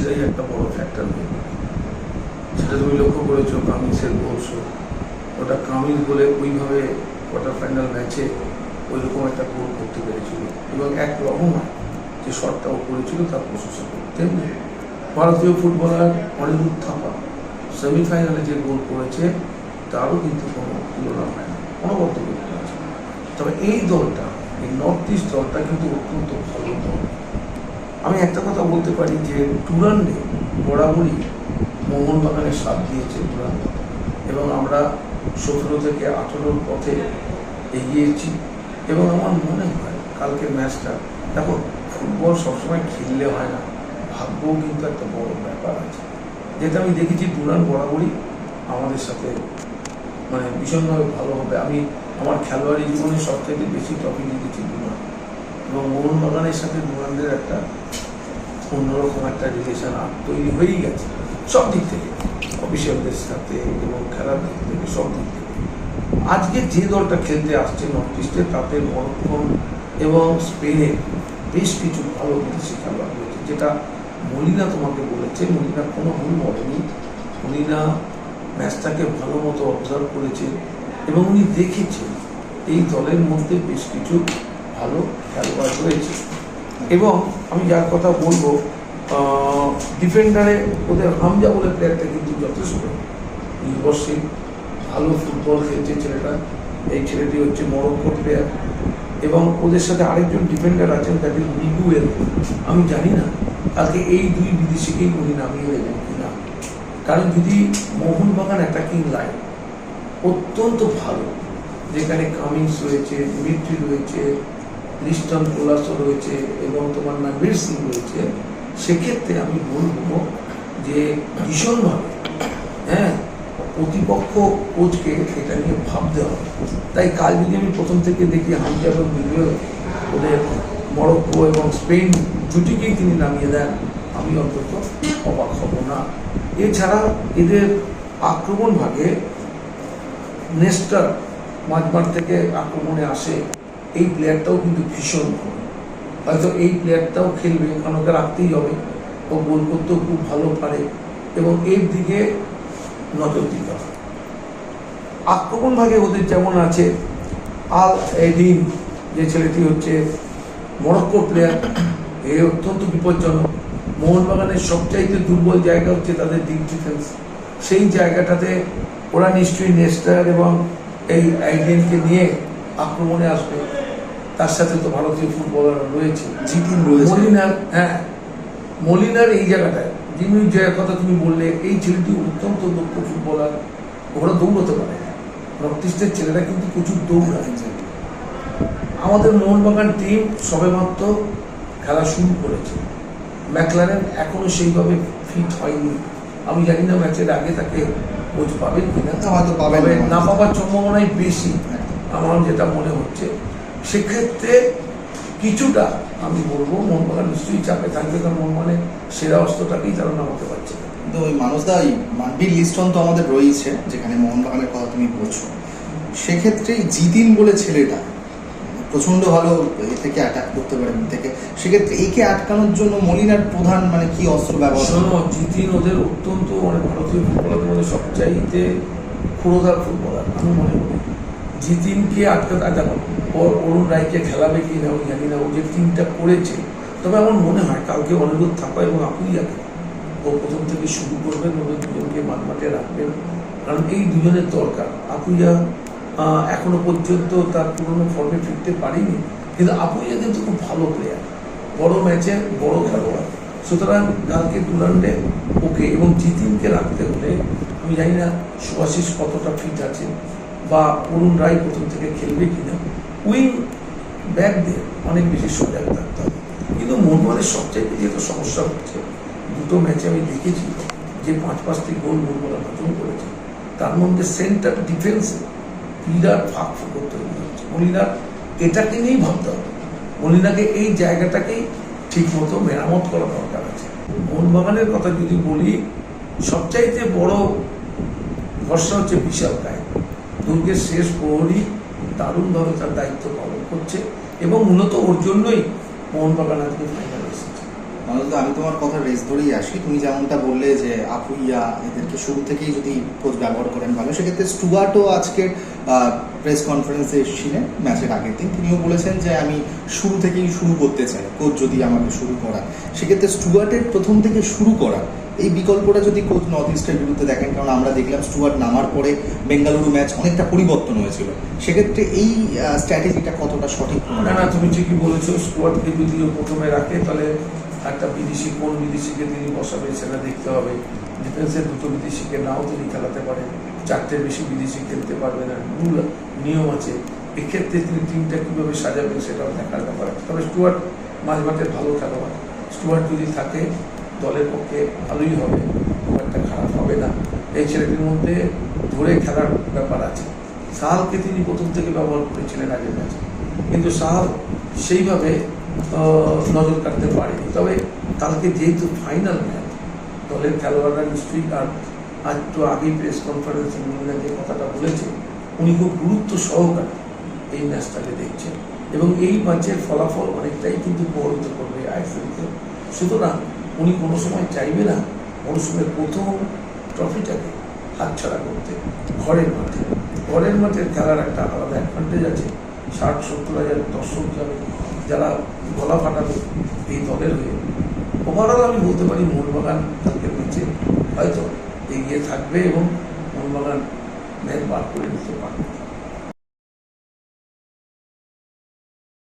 বিদেশিরাই একটা বড় ফ্যাক্টর হয়ে। সেটা তুমি লক্ষ্য করেছ কামিংসের শো ওটা কামিংস বলে ওইভাবে কোয়ার্টার ফাইনাল ম্যাচে ওইরকম একটা গোল করতে পেরেছিল। এবং এক রকমার যে শটটা ও করেছিল, তার প্রশংসা করতে ভারতীয় ফুটবলার অনিরুদ্ধ থাপা সেমিফাইনালে যে গোল করেছে, তারও কিন্তু কোনো তুলনা হয় না অনবদ্য গোল করেছে তবে এই দলটা, এই নর্থ ইস্ট দলটা কিন্তু অত্যন্ত ভালো দল। আমি একটা কথা বলতে পারি যে টুরান্ডে বরাবরই মোহনবাগানের সাথ দিয়েছে টুরান্ড। এবং আমরা সতেরো থেকে আঠেরোর পথে এগিয়েছি। এবং আমার মনে হয় কালকের ম্যাচটা, দেখো, ফুটবল সবসময় খেললে হয় না। ভাগ্যও কিন্তু একটা বড় ব্যাপার আছে। যেটা আমি দেখেছি টুরান বরাবরই আমাদের সাথে মানে ভীষণভাবে ভালো হবে। আমি আমার খেলোয়াড়ি জীবনে সব থেকে বেশি ট্রফি জিতেছি দুরান এবং মোহনবাগানের সাথে দুরানদের একটা অন্যরকম একটা রিলেশন আর তৈরি হয়েই গেছে। সব দিক থেকে। অফিসিয়ালদের সাথে এবং খেলার দিক থেকে সব দিক থেকে। আজকে যে দলটা খেলতে আসছে নর্থ ইস্টে তাতে মরক্কন এবং স্পেনের বেশ কিছু ভালো বিদেশি খেলোয়াড় রয়েছে। যেটা মলিনা তোমাকে বলেছে, মলিনা কোনো ভুল বলেনি। মলিনা ম্যাচটাকে ভালো মতো অবজার্ভ করেছে এবং উনি দেখেছেন এই দলের মধ্যে বেশ কিছু ভালো খেলোয়াড় রয়েছে এবং আমি যার কথা বলব ডিফেন্ডারে ওদের হামজা বলে প্লেয়ারটা কিন্তু যথেষ্ট। নির্ভরশীল ভালো ফুটবল খেলছে ছেলেটা। এই ছেলেটি হচ্ছে মরক্কো প্লেয়ার এবং ওদের সাথে আরেকজন ডিফেন্ডার আছেন ইজ মিগুয়েল। আমি জানি না, কালকে এই দুই বিদেশিকেই উনি নামিয়ে দেবেন কিনা। কারণ যদি মোহনবাগান অ্যাটাকিং লাইন অত্যন্ত ভালো, যেখানে কামিংস রয়েছে মিট্রি রয়েছে লিস্টন কোলাসো রয়েছে এবং তোমার নাবির সিং রয়েছে, সেক্ষেত্রে আমি বলব যে ভীষণভাবে হ্যাঁ প্রতিপক্ষ কোচকে এটা নিয়ে ভাবতে হবে। তাই কাল যদি আমি প্রথম থেকে দেখি হামজা এবং মিলিও ওদের মরক্কো এবং স্পেন জুটিকেই তিনি নামিয়ে দেন, আমি অন্তত অবাক হব না। এছাড়া এদের আক্রমণ ভাগে নেস্টার মাঝমাঠ থেকে আক্রমণে আসে এই প্লেয়ারটাও কিন্তু ভীষণ ভালো হয়তো এই প্লেয়ারটাও খেলবে, কারণ রাখতেই হবে। ও গোল করতেও খুব ভালো পারে এবং এর দিকে নজর দিতে হবে। আক্রমণ ভাগে ওদের যেমন আছে, আল এডিন যে ছেলেটি হচ্ছে মরক্কো প্লেয়ার এ অত্যন্ত বিপজ্জনক। মোহনবাগানের সবচাইতে দুর্বল জায়গা হচ্ছে তাদের ডিপ ডিফেন্স সেই জায়গাটাতে ওরা নিশ্চয়ই নেস্টার এবং এই আইডেনকে নিয়ে আক্রমণে আসবে। তার সাথে তো ভারতীয় ফুটবলার রয়েছে। জিতিন রয়েছে। মলিনার হ্যাঁ মলিনার এই জায়গাটায় যিনি যে কথা তুমি বললে এই ছেলেটি অত্যন্ত দক্ষ ফুটবলার ওরা দৌড়তে পারে। রক্তিষ্ঠের ছেলেরা কিন্তু প্রচুর দৌড়ায়। আমাদের মোহনবাগান টিম সবেমাত্র খেলা শুরু করেছে। ম্যাকলারেন এখনও সেইভাবে ফিট হয়নি। আমি জানি না ম্যাচের আগে তাকে কোচ পাবেন কিনা। না, হয়তো তবে না। পাওয়ার সম্ভাবনাই বেশি। আমার যেটা মনে হচ্ছে সেক্ষেত্রে কিছুটা আমি বলব মোহনবাগান নিশ্চয়ই চাপে থাকবে কারণ মোহনবাগানে সেরা অস্ত্রটাকেই তারা নামাতে পারছে কিন্তু ওই মানুষদা এই মানবীর লিস্টন তো আমাদের রয়েছে যেখানে মোহনবাগানের কথা তুমি বলছো। সেক্ষেত্রে জিতিন বলে ছেলেটা প্রচণ্ড ভালো এ থেকে অ্যাটাক করতে পারে থেকে। সেক্ষেত্রে একে আটকানোর জন্য মলিনার প্রধান মানে কি অস্ত্র ব্যবহার? শোনো জিতিন ওদের অত্যন্ত মানে ভারতীয় ফুটবলের মধ্যে সবচাইতে ক্ষুরোধার ফুটবলার আমি মনে করি। জিতিনকে আটকাতে দেখো ওর অরুণ রায়কে খেলাবে কি না জানি না, ও যে টিমটা করেছে। তবে আমার মনে হয় কালকে অনিরুদ্ধ থাপা এবং আপুইয়াকে ও প্রথম থেকে শুরু করবেন, ওদের দুজনকে মাঠে রাখবেন। কারণ এই দুজনের দরকার। আপুইয়া এখনও পর্যন্ত তার পুরনো ফর্মে ফিরতে পারিনি। কিন্তু আপুইয়া কিন্তু খুব ভালো প্লেয়ার বড় ম্যাচে বড় খেলোয়াড়। সুতরাং কালকে টুর্নামেন্টে ওকে এবং জিতিনকে রাখতে হলে, আমি জানি না সুভাশিস কতটা ফিট আছে বা অরুণ রায় প্রথম থেকে খেলবে কিনা। ব্যাক দিয়ে অনেক বেশি সজাগ থাকতে হবে। কিন্তু মোহনবাগানের সবচেয়ে যেহেতু সমস্যা হচ্ছে, দুটো ম্যাচে আমি দেখেছি, যে পাঁচ পাঁচটি গোল মোহনবাগান হজম করেছে, তার মধ্যে সেন্টার ডিফেন্সে বিরাট ফাঁক ফুকর তৈরি হচ্ছে। মলিনার এটাকে নিয়েই ভাবতে হবে। মলিনাকে এই জায়গাটাকেই ঠিক মতো মেরামত করা দরকার আছে। মোহনবাগানের কথা যদি বলি, সবচাইতে বড় ভরসা হচ্ছে বিশাল গায়ে দুর্গের শেষ প্রহরী দারুণভাবে তার দায়িত্ব পালন করছে এবং মূলত ওর জন্যই মোহনবাগান আজকে ফাইনাল এসেছে আমি তোমার কথা রেস ধরেই আসি। তুমি যেমনটা বললে যে আপুইয়া এদেরকে শুরু থেকেই যদি কোচ ব্যবহার করেন ভালো, সেক্ষেত্রে স্টুয়ার্টও আজকে প্রেস কনফারেন্সে এসেছিলেন ম্যাচের আগের দিন। তিনিও বলেছেন যে আমি শুরু থেকেই শুরু করতে চাই কোচ যদি আমাকে শুরু করা সেক্ষেত্রে স্টুয়ার্টের প্রথম থেকে শুরু করা এই বিকল্পটা যদি কোচ নর্থ ইস্টের বিরুদ্ধে দেখেন কারণ আমরা দেখলাম স্টুয়ার্ট নামার পরে বেঙ্গালুরু ম্যাচ অনেকটা পরিবর্তন হয়েছিল। সেক্ষেত্রে এই স্ট্র্যাটেজিটা কতটা সঠিক না না তুমি ঠিকই বলেছ স্কোয়াডকে যদিও প্রথমে রাখে তাহলে একটা বিদেশি কোন বিদেশিকে তিনি বসাবে সেটা দেখতে হবে। ডিফেন্সের দুটো বিদেশিকে নাও তিনি খেলাতে পারেন চারটের বেশি বিদেশি খেলতে পারবে না রুল নিয়ম আছে। এক্ষেত্রে তিনি টিমটা কীভাবে সাজাবেন সেটাও দেখার ব্যাপার তবে স্টুয়ার্ট মাঝমাঠের ভালো খেলোয়াড়। স্টুয়ার্ট যদি থাকে দলের পক্ষে ভালোই হবে, খুব একটা খারাপ হবে না। এই ছেলেটির মধ্যে ধরে খেলার ব্যাপার আছে। সাহালকে তিনি প্রথম থেকে ব্যবহার করেছিলেন আগের ম্যাচে। কিন্তু সাহাল সেইভাবে নজর কাটতে পারেনি। তবে কালকে যেহেতু ফাইনাল ম্যাচ দলের খেলোয়াড়রা নিশ্চয়ই আর আজ তো আগেই প্রেস কনফারেন্সে মুন্না যে কথাটা বলেছে, উনি খুব গুরুত্ব সহকারে এই ম্যাচটাকে দেখছেন। এবং এই ম্যাচের ফলাফল অনেকটাই কিন্তু প্রভাবিত করবে আইসিএলকে সুতরাং উনি কোনো সময় চাইবে না মৌসুমের প্রথম ট্রফিটাকে হাতছাড়া করতে, ঘরের মাঠে। ঘরের মাঠের খেলার একটা আলাদা অ্যাডভান্টেজ আছে। ষাট, সত্তর হাজার দর্শক যাবে, যারা গলা ফাটাবে এই দলের হয়ে। ওভারঅল আমি বলতে পারি মোহনবাগান কালকের ম্যাচে হয়তো এগিয়ে থাকবে এবং মোহনবাগান ম্যাচ বার করে নিতে পারবে।